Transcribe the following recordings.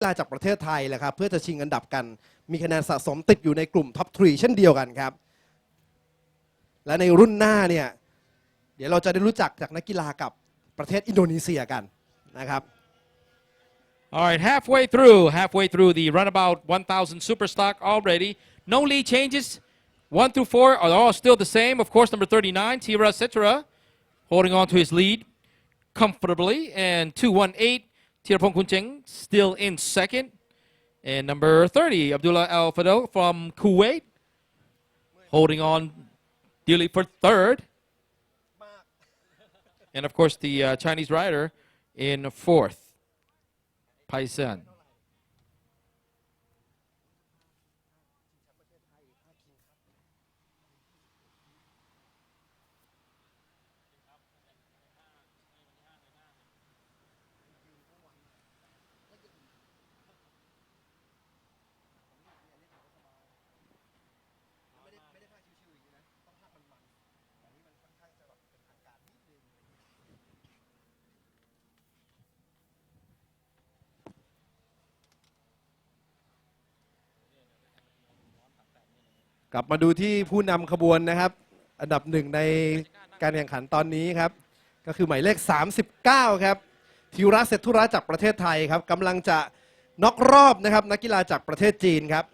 กีฬาจากประเทศไทยแหละครับเพื่อจะชิงอันดับกัน มีคะแนนสะสมติดอยู่ในกลุ่มท็อปทรีเช่นเดียวกันครับ และในรุ่นหน้าเนี่ยเดี๋ยวเราจะได้รู้จักจากนักกีฬากับประเทศอินโดนีเซียกันนะครับ All right, halfway through, halfway through the runabout 1,000 super stock already. No lead changes. One through four are all still the same. Of course, number 39, Tira Cetera, holding on to his lead comfortably. And 218, Tirapong Kuncheng, still in second. And number 30, Abdullah Al Fadel from Kuwait, holding on dearly for third. And of course, the uh, Chinese rider in fourth. Paisan. กลับมาดูที่ผู้นำขบวนนะครับ อันดับหนึ่งในการแข่งขันตอนนี้ครับ ก็คือหมายเลข 39 ครับทิวระเซตุระจากประเทศไทยครับกำลังจะน็อกรอบนะครับ นักกีฬาจากประเทศจีนครับ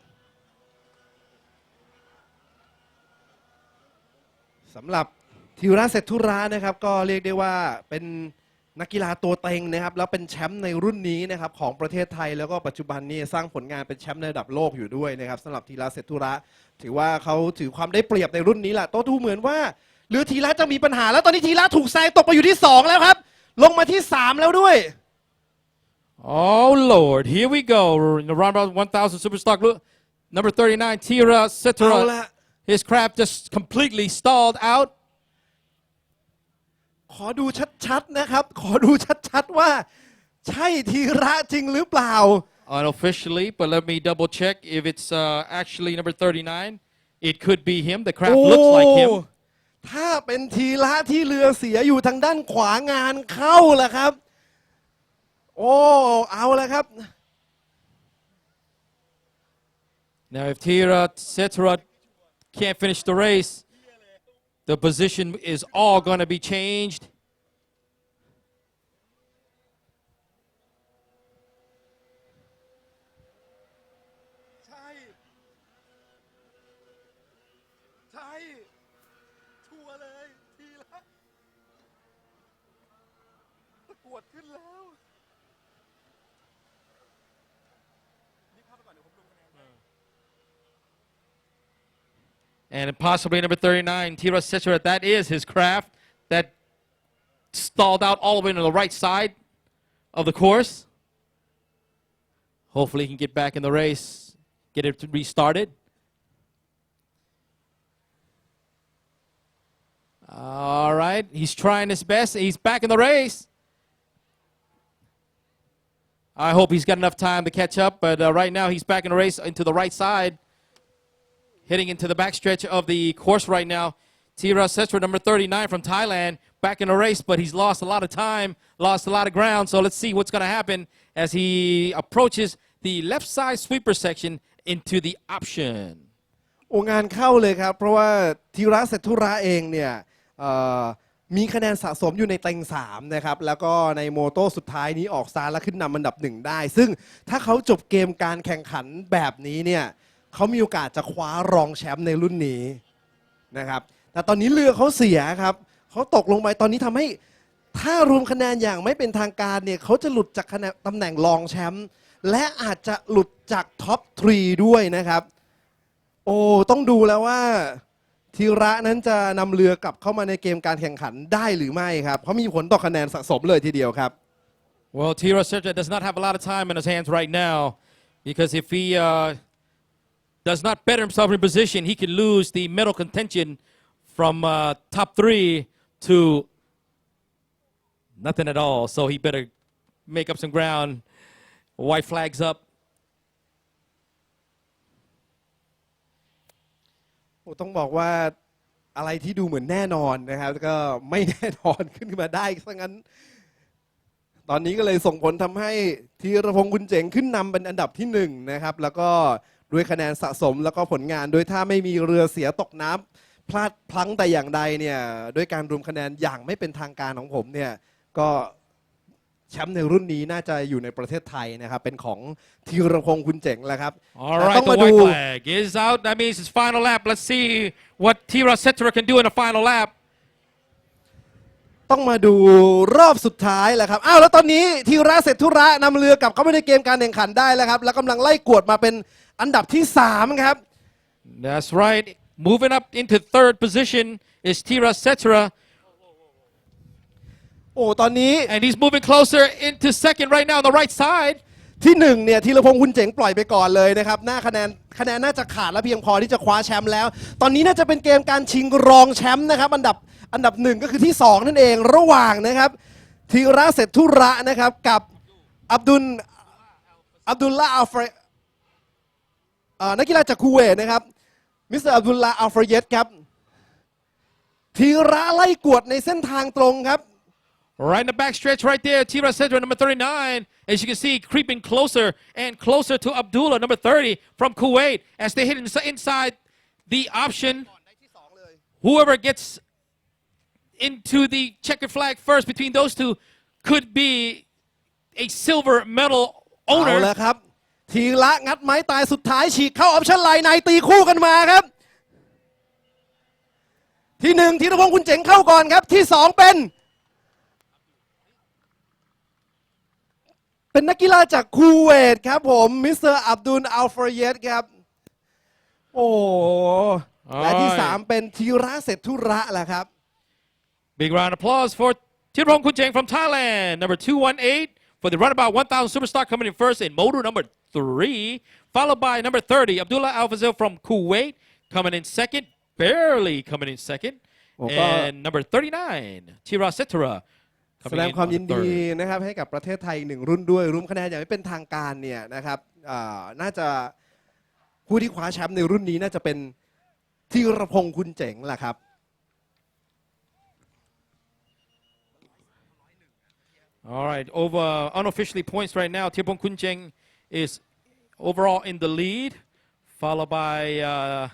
สำหรับทิวระเซตุระนะครับ ก็เรียกได้ว่าเป็น นักกีฬาตัวเต็งนะครับแล้วเป็นแชมป์ในรุ่นนี้นะครับของประเทศไทยแล้วก็ปัจจุบันนี้สร้างผลงานเป็นแชมป์ในระดับโลกอยู่ด้วยนะครับสำหรับทีระเซตุระ ถือว่าเขาถือความได้เปรียบในรุ่นนี้แหละโต้ดูเหมือนว่า หรือทีระจะมีปัญหา แล้วตอนนี้ทีระถูกแซงตกไปอยู่ที่ 2 แล้วครับ ลงมาที่ 3 แล้วด้วย Oh Lord, here we go. In the roundabout 1,000 super stock. Look, number 39, Tira เอา Cetera. ละ His craft just completely stalled out. ขอดูชัดๆนะครับ ขอดูชัดๆว่า ใช่ทีระจริงหรือเปล่า Unofficially, but let me double check if it's uh, actually number 39. It could be him. The craft โอ้ looks like him. ถ้าเป็นทีระที่เรือเสียอยู่ทางด้านขวางานเข้าละครับ โอ้เอาละครับ Now, if Tira Cetera can't finish the race, the position is all going to be changed. And possibly number 39, Tira Cetera, that is his craft that stalled out all the way to the right side of the course. Hopefully he can get back in the race, get it restarted. All right, he's trying his best. He's back in the race. I hope he's got enough time to catch up, but uh, right now he's back in the race into the right side heading into the backstretch of the course right now. Tira Setra, number 39 from Thailand, back in the race, but he's lost a lot of time, lost a lot of ground. So let's see what's going to happen as he approaches the left side sweeper section into the option. โองานเข้าเลยครับ เพราะว่าธีระเศรษฐุระเองเนี่ยเอ่อมีคะแนนสะสมอยู่ในเต็ง3นะครับ แล้วก็ในโมโต้สุดท้ายนี้ออกสตาร์ทและขึ้นนำอันดับหนึ่งได้ ซึ่งถ้าเขาจบเกมการแข่งขันแบบนี้เนี่ย เขามีโอกาสจะคว้ารองแชมป์ในรุ่นนี้นะครับ แต่ตอนนี้เรือเขาเสียครับเขาตกลงไปตอนนี้ทำให้ถ้ารวมคะแนนอย่างไม่เป็นทางการเนี่ยเขาจะหลุดจากคะแนนตำแหน่งรองแชมป์และอาจจะหลุดจากท็อปทรีด้วยนะครับ โอ้ต้องดูแล้วว่าธีระนั้นจะนำเรือกลับเข้ามาในเกมการแข่งขันได้หรือไม่ครับ เพราะมีผลต่อคะแนนสะสมเลยทีเดียวครับ Well, Tira Setra does not have a lot of time in his hands right now because if he uh, does not better himself in position, he can lose the medal contention from uh, top three to nothing at all. So he better make up some ground. White flags up. ต้องบอกว่าอะไรที่ดูเหมือนแน่นอนนะครับก็ไม่แน่นอนขึ้นมาได้ซะงั้น ตอนนี้ก็เลยส่งผลทำให้ธีรพงศ์กุลเจ๋งขึ้นนำเป็นอันดับที่หนึ่งนะครับ แล้วก็ ด้วยคะแนนสะสมแล้วก็ผลงาน โดยถ้าไม่มีเรือเสียตกน้ำพลาดพลั้งแต่อย่างใดเนี่ยด้วยการรวมคะแนนอย่างไม่เป็นทางการของผมเนี่ยก็แชมป์ในรุ่นนี้น่าจะอยู่ในประเทศไทยนะครับ เป็นของธีรพงศ์กุลเจ๋งแหละครับ All แต่ right, ต้อง the มา white ดู flag is out. That means it's final lap. Let's see what Tira Setra can do in the final lap. ต้องมาดูรอบสุดท้ายแหละครับ อ้าวแล้วตอนนี้ทีระเสร็จธุระนำเรือกลับเข้าไปในเกมการแข่งขันได้แล้วครับ แล้วกำลังไล่กวดมาเป็น อันดับที่ 3 ครับ That's right. Moving up into third position is Tira Setra, โอ้ตอนนี้ and he's moving closer into second right now on the right side. ที่หนึ่งเนี่ยธีรพงศ์คุณเจ๋งปล่อยไปก่อนเลยนะครับหน้าคะแนนคะแนนน่าจะขาดและเพียงพอที่จะคว้าแชมป์แล้ว ตอนนี้น่าจะเป็นเกมการชิงรองแชมป์นะครับ อันดับอันดับหนึ่งก็คือที่ 2 นั่นเองระหว่างนะครับธีระเสร็จธุระนะครับกับอับดุลอับดุลละอัลฟรเอ่อนักกีฬาจากคูเวตนะครับ มิสเตอร์อับดุลละอัลฟรเยตครับธีระไล่กวดในเส้นทางตรงครับ Right in the back stretch, right there, Tira Setra, number 39. As you can see, creeping closer and closer to Abdullah, number 30, from Kuwait. As they hit ins- inside the option, whoever gets into the checkered flag first between those two could be a silver medal เอา owner. แล้วครับทีละงัดไม้ตายสุดท้ายฉีกเข้าออปชั่นไลน์ในตีคู่กันมาครับ ที่หนึ่งธีรพงศ์คุณเจ๋งเข้าก่อนครับ ที่สองเป็น เป็นนักกีฬาจากคูเวตครับผมมิสเตอร์อับดุลอัลฟรเยตครับ โอ้โหและที่สามเป็นธีระเศรษฐุระแหละครับ Big round of applause for Tirong Kunjeng from Thailand, number 218 for the runabout 1000 Superstar coming in first in motor number three, followed by number 30, Abdullah Alfazil from Kuwait coming in second, barely coming in second, Well, uh, and number 39, Tira Setra แสดง coming in ความ on ยิน the ดี third. นะครับให้กับประเทศไทยอีกหนึ่งรุ่นด้วยรวมคะแนนอย่างไม่เป็นทางการเนี่ยนะครับอ่าน่าจะผู้ที่คว้าแชมป์ในรุ่นนี้น่าจะเป็นธีรพงศ์คุณเจ๋งแหละครับ All right, over unofficially points right now. Tirpong Kunjeng is overall in the lead, followed by uh,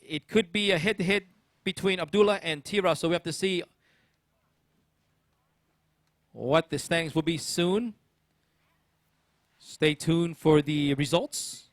it could be a head-to-head between Abdullah and Tira. So we have to see what the standings will be soon. Stay tuned for the results.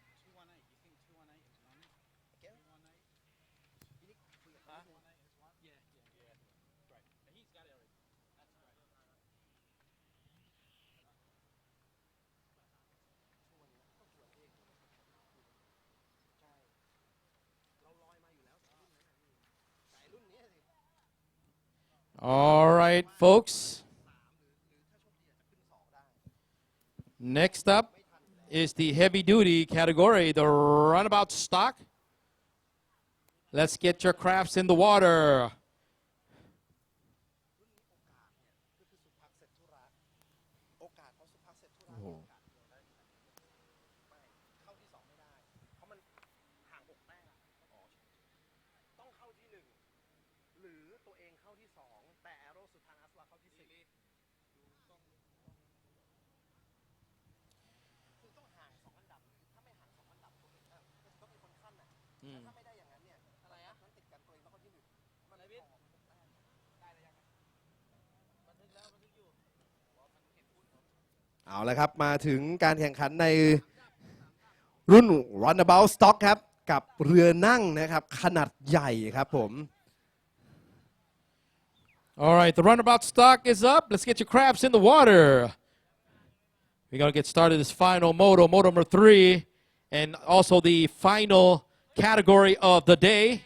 All right, folks. Next up is the heavy duty category, the runabout stock. Let's get your crafts in the water. เอาละครับ มาถึงการแข่งขันในรุ่น Runabout Stock ครับ กับเรือนั่งนะครับ ขนาดใหญ่ครับผม All right, the runabout stock is up. Let's get your crabs in the water. We're going to get started this final moto, moto number three, and also the final category of the day.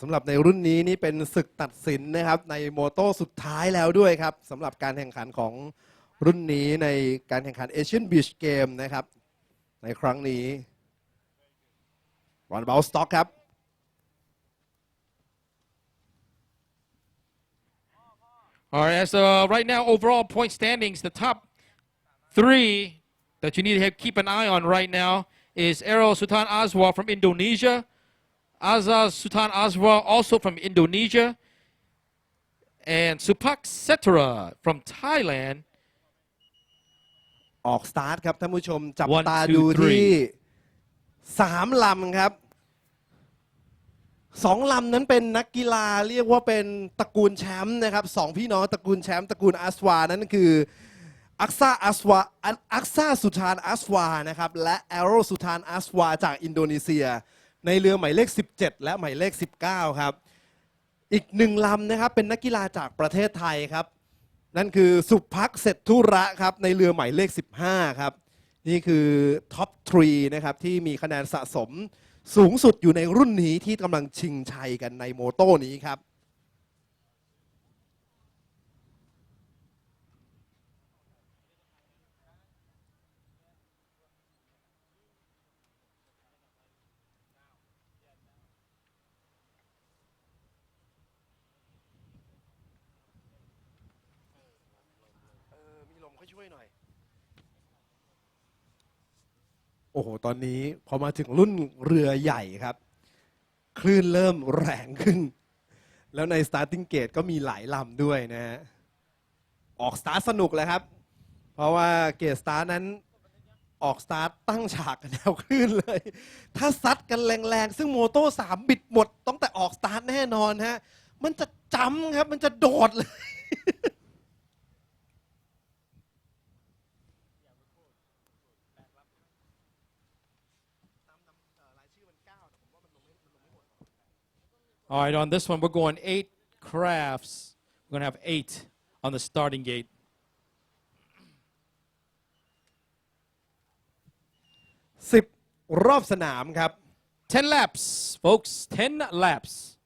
สำหรับในรุ่นนี้นี่เป็นศึกตัดสินนะครับ ในโมโต้สุดท้ายแล้วด้วยครับสำหรับการแข่งขันของรุ่นนี้ในการแข่งขัน Asian Beach Game นะครับ ในครั้งนี้ Runabout Stock ครับ All right, as uh, right now overall point standings, the top three that you need to have, keep an eye on right now is Errol Sultan Azwa from Indonesia, Azaz Sultan Azwa also from Indonesia, And Supak Setara from Thailand ออกสตาร์ทครับท่านผู้ชมจับ One, ตา two, ดูที่ three สามลำครับสองลำนั้นเป็นนักกีฬาเรียกว่าเป็นตระกูลแชมป์นะครับสองพี่น้องตระกูลแชมป์ตระกูลอัสวา นั่นคืออักซาอัสวาอักซาสุธานอัสวานะครับและแอโรสุธานอัสวาจากอินโดนีเซีย ในเรือหมายเลข 17 และหมายเลข 19 ครับ อีกหนึ่งลำนะครับเป็นนักกีฬาจากประเทศไทยครับ นั่นคือสุพักเศรษฐุระครับในเรือหมายเลข 15 ครับ นี่คือท็อปทรีนะครับที่มีคะแนนสะสมสูงสุดอยู่ในรุ่นนี้ที่กำลังชิงชัยกันในโมโต้นี้ครับ เออ มีลมค่อยช่วยหน่อย โอ้โห ตอนนี้พอมาถึงรุ่นเรือใหญ่ครับ คลื่นเริ่มแรงขึ้น แล้วใน starting gate ก็มีหลายลำด้วยนะฮะ ออกสตาร์ทสนุกเลยครับ เพราะว่าเกตสตาร์นั้นออกสตาร์ทตั้งฉากกันแนวคลื่นเลย ถ้าซัดกันแรงๆ ซึ่งโมโต้สามบิดหมดตั้งแต่ออกสตาร์ทแน่นอนฮะ มันจะจำครับ มันจะโดดเลย All right, on this one, we're going eight crafts. We're going to have eight on the starting gate. 10 รอบสนามครับ 10 laps, folks. 10 laps.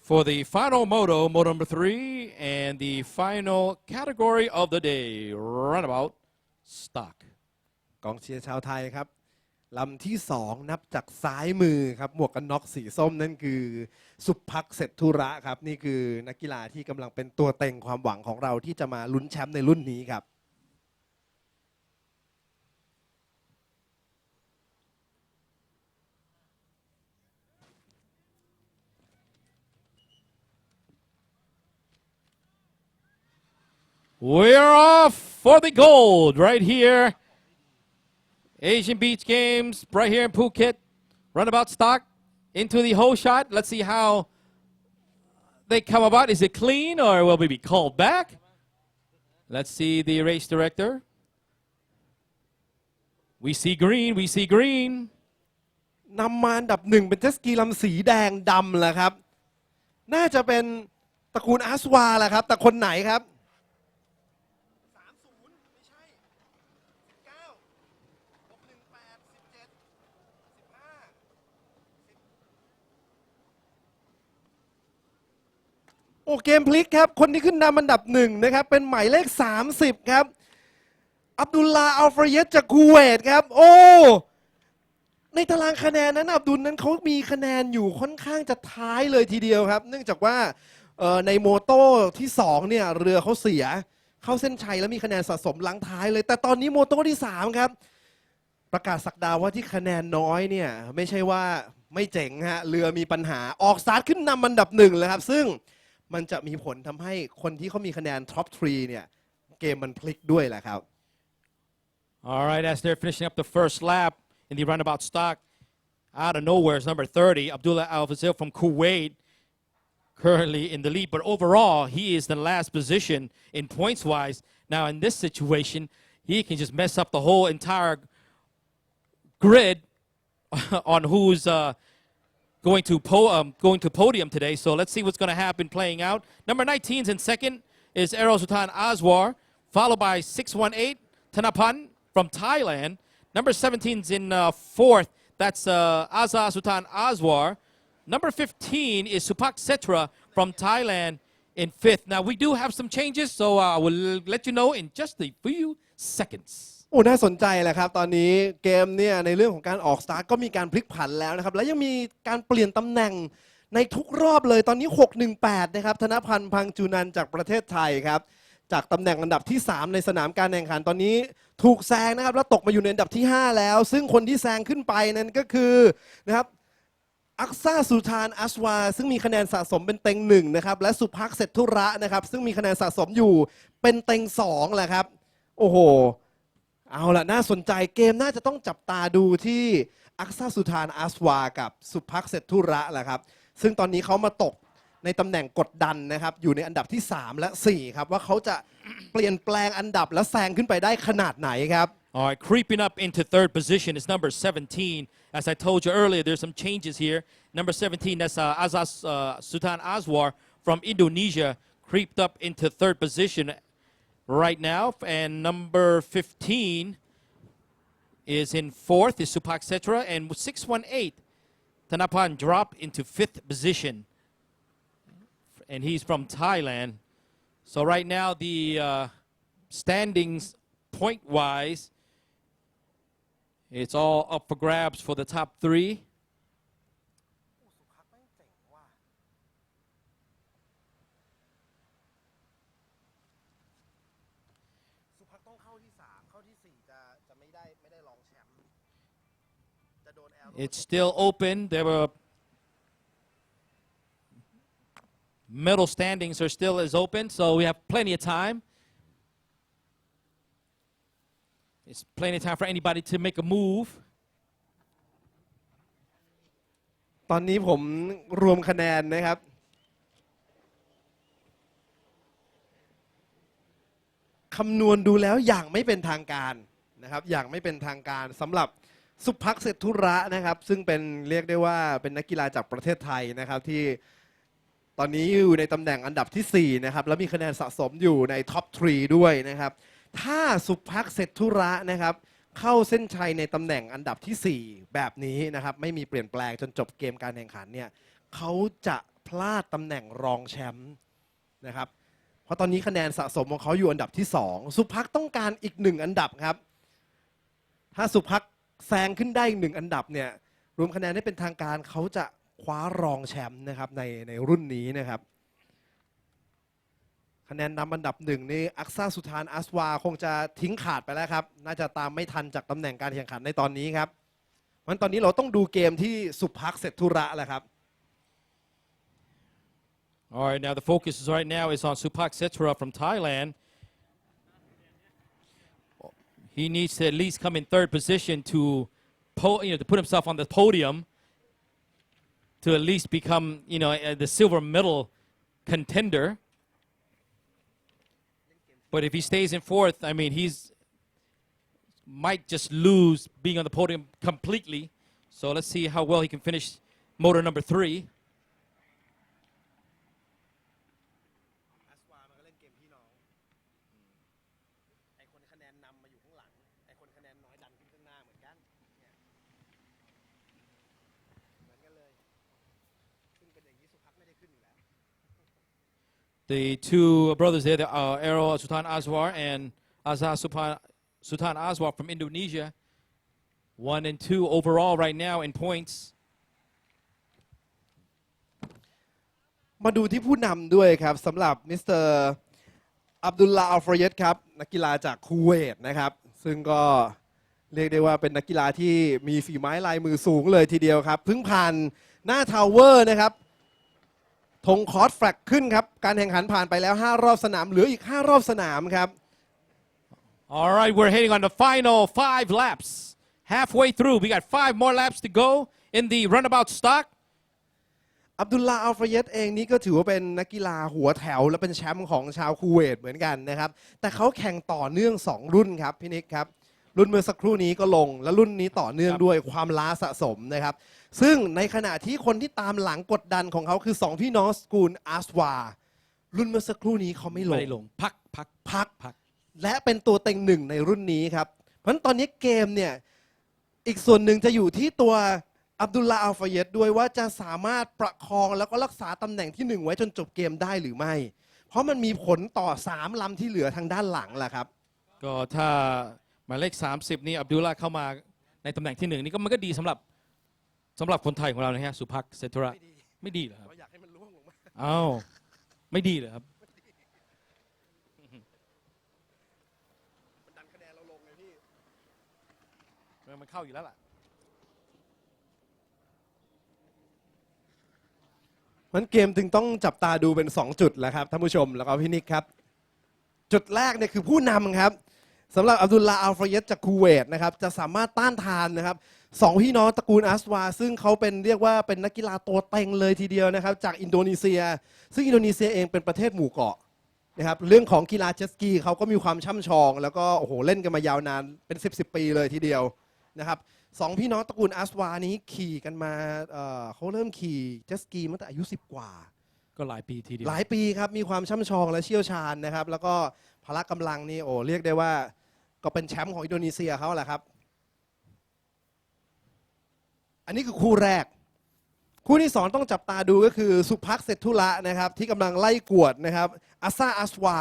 For the final moto, moto number three, and the final category of the day, runabout stock. กองเชียร์ชาวไทยครับ ลำที่สองนับจากซ้ายมือครับหมวกกันน็อกสีส้มนั่นคือ สุพักเศรษฐุระครับ นี่คือนักกีฬาที่กำลังเป็นตัวเต็งความหวังของเราที่จะมาลุ้นแชมป์ในรุ่นนี้ครับ We're off for the gold right here. Asian Beach Games right here in Phuket. Runabout stock into the whole shot. Let's see how they come about. Is it clean or will we be called back? Let's see the race director. We see green. We see green. นำมาอันดับหนึ่งเป็นเจตสกีลำสีแดงดำแหละครับ น่าจะเป็นตระกูลอาสวาแหละครับ แต่คนไหนครับ โอ้เกมพลิกครับ คนที่ขึ้นนำอันดับหนึ่งนะครับ เป็นหมายเลข 30 ครับ อับดุลลาอัลฟรเยตจากคูเวตครับ โอ้ในตารางคะแนนนั้นอับดุลนั้นเขามีคะแนนอยู่ค่อนข้างจะท้ายเลยทีเดียวครับ เนื่องจากว่าในโมโต้ที่2เนี่ยเรือเขาเสีย เข้าเส้นชัยแล้วมีคะแนนสะสมหลังท้ายเลย แต่ตอนนี้โมโต้ที่ 3 ครับ ประกาศสักดาว่าที่คะแนนน้อยเนี่ยไม่ใช่ว่าไม่เจ๋งฮะเรือมีปัญหาออกสตาร์ทขึ้นนำอันดับหนึ่งเลยครับ ซึ่ง มันจะมีผลทำให้คนที่เขามีคะแนนท็อปทรีเนี่ยเกมมันพลิกด้วยแหละครับ All right, as they're finishing up the first lap in the runabout stock, out of nowhere is number 30, Abdullah Al Fazil from Kuwait, currently in the lead. But overall, he is the last position in points wise. Now, in this situation, he can just mess up the whole entire grid on who's uh, going to po- um, going to podium today. So let's see what's going to happen playing out. Number 19's in second is Errol Sultan Azwar, followed by 618 Thanapan from Thailand. Number 17's in uh, fourth. That's uh, Azza Sultan Azwar. Number 15 is Supak Setra from Thailand in fifth. Now we do have some changes, so uh, I will let you know in just a few seconds. โอ้น่าสนใจแหละครับ ตอนนี้เกมเนี่ยในเรื่องของการออกสตาร์ทก็มีการพลิกผันแล้วนะครับ และยังมีการเปลี่ยนตำแหน่งในทุกรอบเลยตอนนี้ 618 นะครับ ธนพันธ์พังจูนันจากประเทศไทยครับ จากตำแหน่งอันดับที่ 3 ในสนามการแข่งขันตอนนี้ถูกแซงนะครับ แล้วตกมาอยู่ในอันดับที่ 5 แล้ว ซึ่งคนที่แซงขึ้นไปนั้นก็คือนะครับอักษาสุธานอัสวา ซึ่งมีคะแนนสะสมเป็นเต็งหนึ่งนะครับและสุภักเศรษฐุระนะครับ ซึ่งมีคะแนนสะสมอยู่เป็นเต็งสองแหละครับ โอ้โห เอาละน่าสนใจเกมน่าจะต้องจับตาดูที่อักษาสุธานอัสวา กับสุภักเศธุระแหละครับ ซึ่งตอนนี้เขามาตกในตำแหน่งกดดันนะครับ อยู่ในอันดับที่ 3 และ 4 ครับ ว่าเขาจะเปลี่ยนแปลงอันดับและแซงขึ้นไปได้ขนาดไหนครับ All right, creeping up into third position is number 17. As I told you earlier, there's some changes here. Number 17, that's uh, Azaz uh, Sultan Azwar from Indonesia, creeped up into third position right now. And number 15 is in fourth, is Supak Setra. And 618, Tanapan dropped into fifth position. And he's from Thailand. So right now, the uh, standings point wise, it's all up for grabs for the top three. ต้องเข้าที่ 3 เข้าที่ 4 จะจะไม่ได้ไม่ได้รองแชมป์จะโดนแอล It's still open. There were middle standings are still as open, so we have plenty of time. It's plenty of time for anybody to make a move. ตอนนี้ผมรวมคะแนนนะครับ คำนวณดูแล้วอย่างไม่เป็นทางการนะครับ อย่างไม่เป็นทางการสำหรับสุภักเศรษฐุระนะครับ ซึ่งเป็นเรียกได้ว่าเป็นนักกีฬาจากประเทศไทยนะครับที่ตอนนี้อยู่ในตำแหน่งอันดับทีสี่4 นะครับ แล้วมีคะแนนสะสมอยู่ในท็อปทรีด้วยนะครับ ถ้าสุภักเศรษฐุระนะครับ เข้าเส้นชัยในตำแหน่งอันดับทีสี่ 4 แบบนี้นะครับ ไม่มีเปลี่ยนแปลงจนจบเกมการแข่งขันเนี่ยเขาจะพลาดตำแหน่งรองแชมป์นะครับ เพราะตอนนี้คะแนนสะสมของเขาอยู่อันดับที่ 2 สุภักต้องการอีกหนึ่งอันดับครับ ถ้าสุภักแซงขึ้นได้อีกหนึ่งอันดับเนี่ยรวมคะแนนได้เป็นทางการเขาจะคว้ารองแชมป์นะครับในในรุ่นนี้นะครับ คะแนนนำอันดับหนึ่งนี่อักษาสุธานอัสวา คงจะทิ้งขาดไปแล้วครับ น่าจะตามไม่ทันจากตำแหน่งการแข่งขันในตอนนี้ครับมันตอนนี้เราต้องดูเกมที่สุภักเสร็จธุระแหละครับ All right, now the focus is right now is on Supak Setra from Thailand. He needs to at least come in third position to, you know, to put himself on the podium to at least become, you know, uh, the silver medal contender. But if he stays in fourth, I mean, he's might just lose being on the podium completely. So let's see how well he can finish motor number three. The two brothers there, the, uh, Errol Sultan Azwar and Azhar Sultan, Sultan Azwar from Indonesia, one and two overall right now in points. มาดูที่ผู้นำด้วยครับสำหรับมิสเตอร์อับดุลลาอัลฟรเยตครับนักกีฬาจากคูเวตนะครับ ซึ่งก็เรียกได้ว่าเป็นนักกีฬาที่มีฝีไม้ลายมือสูงเลยทีเดียวครับเพิ่งผ่านหน้าทาวเวอร์นะครับ ธงคอร์สแฟลกขึ้นครับ การแข่งขันผ่านไปแล้ว 5 รอบสนาม เหลืออีก 5 รอบสนามครับ All right, we're heading on the final five laps. Halfway through, we got five more laps to go in the runabout stock. อับดุลลาอัลฟรเยตเองนี่ก็ถือว่าเป็นนักกีฬาหัวแถว และเป็นแชมป์ของชาวคูเวตเหมือนกันนะครับ แต่เขาแข่งต่อเนื่อง 2 รุ่นครับ พี่นิกครับ รุ่นเมื่อสักครู่นี้ก็ลง และรุ่นนี้ต่อเนื่องครับด้วยความล้าสะสมนะครับ ซึ่งในขณะที่คนที่ตามหลังกดดันของเขาคือ 2 พี่น้องสกูลอาสวา รุ่นเมื่อสักครู่นี้เขาไม่ลงพักพักพัก พัก และเป็นตัวเต็งหนึ่งในรุ่นนี้ครับ เพราะฉะนั้นตอนนี้เกมเนี่ย อีกส่วนหนึ่งจะอยู่ที่ตัวอับดุลลาอัลฟาเยตด้วยว่าจะสามารถประคองแล้วก็รักษาตำแหน่งที่หนึ่งไว้จนจบเกมได้หรือไม่ เพราะมันมีผลต่อสามลำที่เหลือทางด้านหลังแหละครับ ก็ถ้าหมายเลข 30 นี่อับดุลลาห์เข้ามาในตำแหน่งที่หนึ่งนี่ก็มันก็ดีสำหรับ สำหรับคนไทยของเรานะฮะสุภักเซตุระไม่ดีเหรอครับอยากให้มันล่วงลงมาอ้าว ไม่ดีเหรอครับ มันดันคะแนนเราลงไงพี่มันเข้าอยู่แล้วล่ะ มันเกมจึงต้องจับตาดูเป็น 2 จุดแหละครับท่านผู้ชมแล้วก็พี่นิกครับ จุดแรกเนี่ยคือผู้นำครับสำหรับอับดุลลาห์อัลฟาเยตจากคูเวตนะครับจะสามารถต้านทานนะครับ สองพี่น้องตระกูลอัสวา ซึ่งเขาเป็นเรียกว่าเป็นนักกีฬาตัวเต็งเลยทีเดียวนะครับ จากอินโดนีเซีย ซึ่งอินโดนีเซียเองเป็นประเทศหมู่เกาะนะครับเรื่องของกีฬาเจ็ตสกีเขาก็มีความช่ำชอง แล้วก็โอ้โหเล่นกันมายาวนานเป็น 10บสปีเลยทีเดียวนะครับสองพี่น้องตระกูลอัสวานี้ขี่กันมาเอ่อเขาเริ่มขี่เจ็ตสกีมาตั้งแต่อายุ 10 กว่า ก็หลายปีทีเดียวหลายปีครับมีความช่ำชองและเชี่ยวชาญนะครับ แล้วก็พละกำลังนี่โอ้เรียกได้ว่าก็เป็นแชมป์ของอินโดนีเซียเขาแหละครับ อันนี้คือคู่แรก คู่ที่สองต้องจับตาดูก็คือสุภักเซตุระนะครับที่กำลังไล่กวดนะครับอาซาอัสวา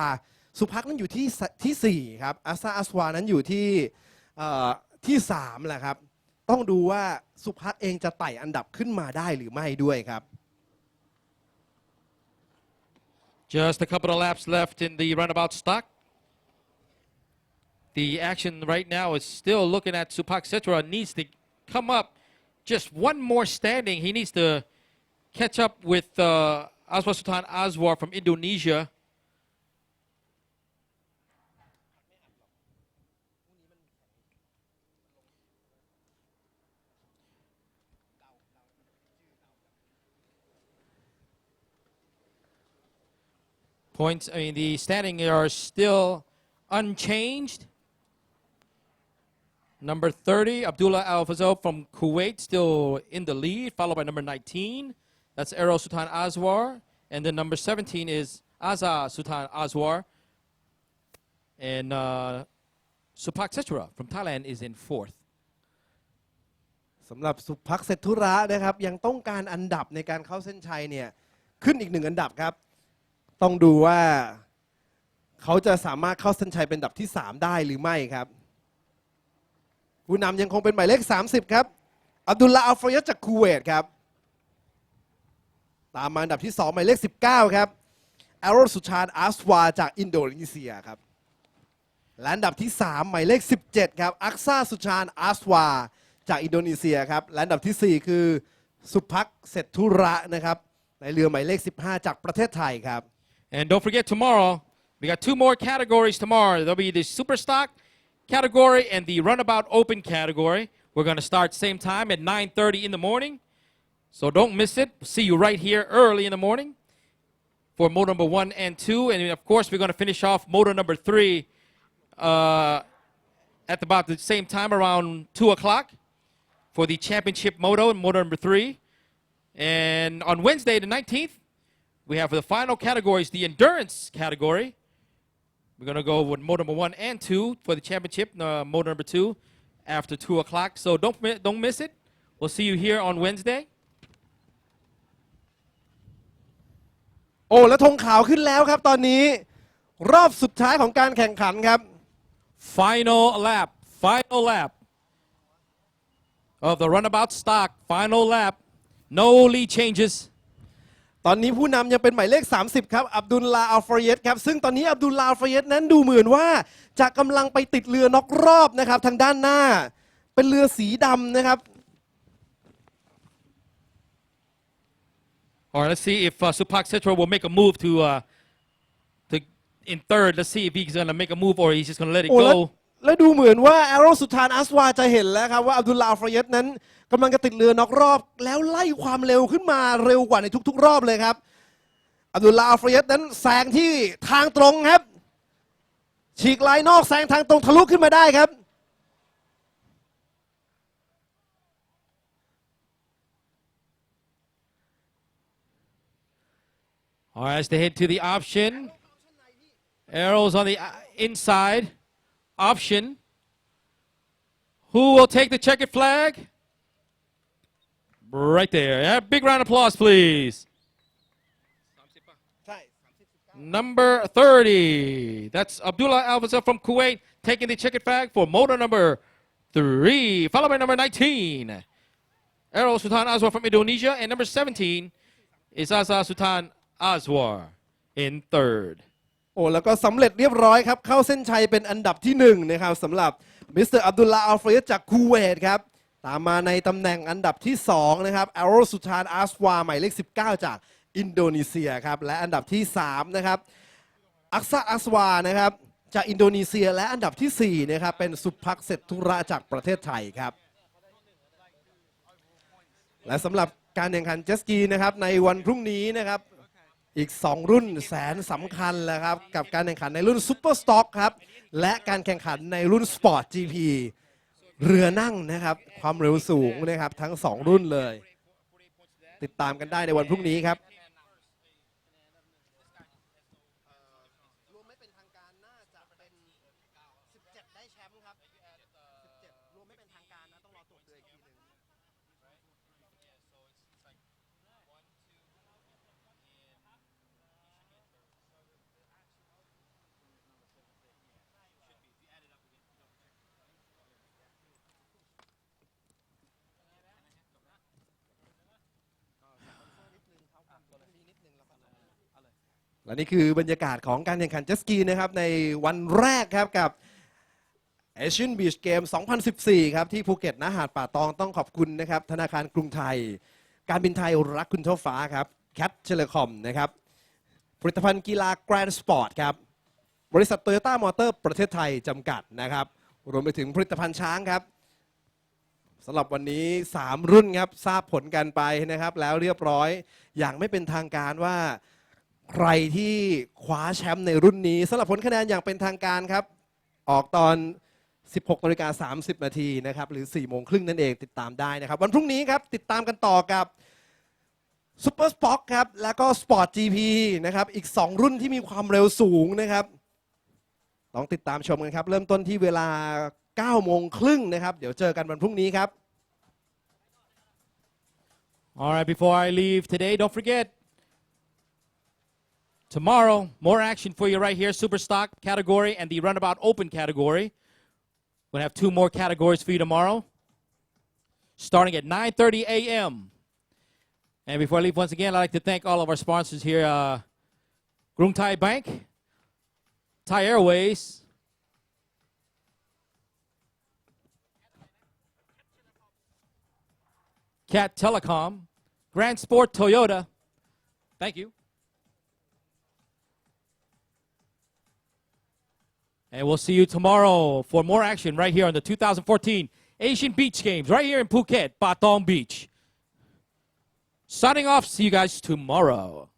สุภักนั้นอยู่ที่ที่สี่ครับอาซาอัสวานั้นอยู่ที่ที่สามแหละครับต้องดูว่าสุภักเองจะไต่อันดับขึ้นมาได้หรือไม่ด้วยครับ Just a couple of laps left in the runabout stock. The action right now is still looking at Supak Setra needs to come up just one more standing. He needs to catch up with uh, Aswa Sultan Azwar from Indonesia. Points, I mean, the standing are still unchanged. Number 30, Abdullah Al Fazal from Kuwait, still in the lead, followed by number 19. That's Errol Sultan Azwar. And then number 17 is Azza Sultan Azwar. And uh, Supak Sechura from Thailand is in fourth. สำหรับสุภักเซตุระนะครับ ยังต้องการอันดับในการเข้าเส้นชัยเนี่ยขึ้นอีกหนึ่งอันดับครับ ต้องดูว่าเขาจะสามารถเข้าเส้นชัยเป็นอันดับที่ 3 ได้หรือไม่ครับ ผู้นำยังคงเป็นหมายเลข 30 ครับ อับดุลลาอัลฟรยัตจากคูเวตครับ ตามมาอันดับที่ 2 หมายเลข 19 ครับแอโรสุชานอาสวาจากอินโดนีเซียครับ และอันดับที่ 3 หมายเลข 17 ครับ อักซาสุชานอาสวา จากอินโดนีเซียครับ และอันดับที่ 4 คือสุภักเศรษฐุระนะครับในเรือหมายเลข 15 จากประเทศไทยครับ And don't forget tomorrow, we got two more categories tomorrow. There'll be the super stock category and the runabout open category. We're going to start same time at 9:30 in the morning. So don't miss it. See you right here early in the morning for motor number 1 and 2 and of course we're going to finish off motor number 3 uh, at about the same time around 2 o'clock for the championship moto and motor number 3. And on Wednesday the 19th we have the final categories, the endurance category. We're going to go with mode number one and two for the championship, uh, mode number two, after two o'clock. So don't mi- don't miss it. We'll see you here on Wednesday. โอ้แล้วธงขาวขึ้นแล้วครับ ตอนนี้รอบสุดท้ายของการแข่งขันครับ Final lap, final lap of the runabout stock. Final lap. No lead changes. ตอนนี้ผู้นำยังเป็นหมายเลข 30 ครับ อับดุลลาอัลฟรเยตครับ ซึ่งตอนนี้อับดุลลาอัลฟรเยตนั้นดูเหมือนว่า จะกำลังไปติดเรือนอกรอบนะครับ ทางด้านหน้า เป็นเรือสีดำนะครับ All right, let's see if uh, Supak Setra will make a move to uh, to in third. Let's see if he's going to make a move or he's just going to let it โอ้แล้ว go. แล้วดูเหมือนว่าแอโรสุธานอัสวาจะเห็นแล้วครับว่าอับดุลลาอัลฟรเยตนั้น กำลังจะติดเรือนอกรอบ แล้วไล่ความเร็วขึ้นมาเร็วกว่าในทุก ๆ รอบเลยครับอับดุลลาฟรเยตนั้นแซงที่ทางตรงครับ ฉีกลายนอกแซงทางตรงทะลุขึ้นมาได้ครับ All right, as they head to the option. Arrows on the inside. Option. Who will take the checkered flag? Right there. Yeah, big round of applause, please. Number 30. That's Abdullah Alvazar from Kuwait taking the checkered flag for motor number 3. Followed by number 19. Errol Sultan Azwar from Indonesia. And number 17 is Azza Sultan Azwar in third. โอ้แล้วก็สำเร็จเรียบร้อยครับ เข้าเส้นชัยเป็นอันดับที่หนึ่งนะครับสำหรับมิสเตอร์อับดุลลาอัลฟรเยตจากคูเวตครับ ตามมาในตำแหน่งอันดับที่สองนะครับอารโรสุธานอาสวาหมายเลข 19 จากอินโดนีเซียครับ และอันดับที่ 3 นะครับ อักษะอัสวานะครับ จากอินโดนีเซีย และอันดับทีสี่4 นะครับ เป็นสุภักเศรษฐุระจากประเทศไทยครับ และสำหรับการแข่งขันเจสกีนะครับ ในวันพรุ่งนี้นะครับ อีก 2 รุ่นแสนสำคัญแล้วครับ กับการแข่งขันในรุ่นซูเปอร์สต็อกครับ และการแข่งขันในรุ่นสปอร์ต GP เรือนั่งนะครับ ความเร็วสูงนะครับทั้ง 2 รุ่นเลย ติดตามกันได้ในวันพรุ่งนี้ครับ รวมไม่เป็นทางการน่าจะเป็น 17 ได้แชมป์ครับ 17 รวมไม่เป็นทางการนะต้องรอตรวจเรืออีกทีหนึ่ง และนี่คือบรรยากาศของการแข่งขันเจตสกีนะครับในวันแรกครับกับ Asian Beach Game 2014 ครับที่ภูเก็ตนะหาดป่าตองต้องขอบคุณนะครับ ธนาคารกรุงไทย การบินไทยรักคุณเท่าฟ้าครับแคทเชลคอมนะครับผลิตภัณฑ์กีฬา Grand Sport ครับ บริษัทโตโยต้ามอเตอร์ประเทศไทยจำกัดนะครับ รวมไปถึงผลิตภัณฑ์ช้างครับสำหรับวันนี้ 3 รุ่นครับ ทราบผลกันไปนะครับ แล้วเรียบร้อยอย่างไม่เป็นทางการว่า ใครที่คว้าแชมป์ในรุ่นนี้สำหรับผลคะแนนอย่างเป็นทางการครับ ออกตอน 16นาฬิกา30 นาทีนะครับหรือ 4 โมงครึ่งนั่นเองติดตามได้นะครับ วันพรุ่งนี้ครับ ติดตามกันต่อกับซูเปอร์สป็อกครับ แล้วก็สปอร์ต GP นะครับ อีก 2 รุ่นที่มีความเร็วสูงนะครับต้องติดตามชมกันครับ เริ่มต้นที่เวลา 9 โมงครึ่งนะครับ เดี๋ยวเจอกันวันพรุ่งนี้ครับ All right, before I leave today, don't forget tomorrow more action for you right here, super stock category and the runabout open category. We're gonna have two more categories for you tomorrow, starting at 9:30 a.m. And before I leave, once again, I'd like to thank all of our sponsors here: uh, Grung Thai Bank, Thai Airways. Cat Telecom, Grand Sport Toyota. Thank you. And we'll see you tomorrow for more action right here on the 2014 Asian Beach Games, right here in Phuket, Patong Beach. Signing off. See you guys tomorrow.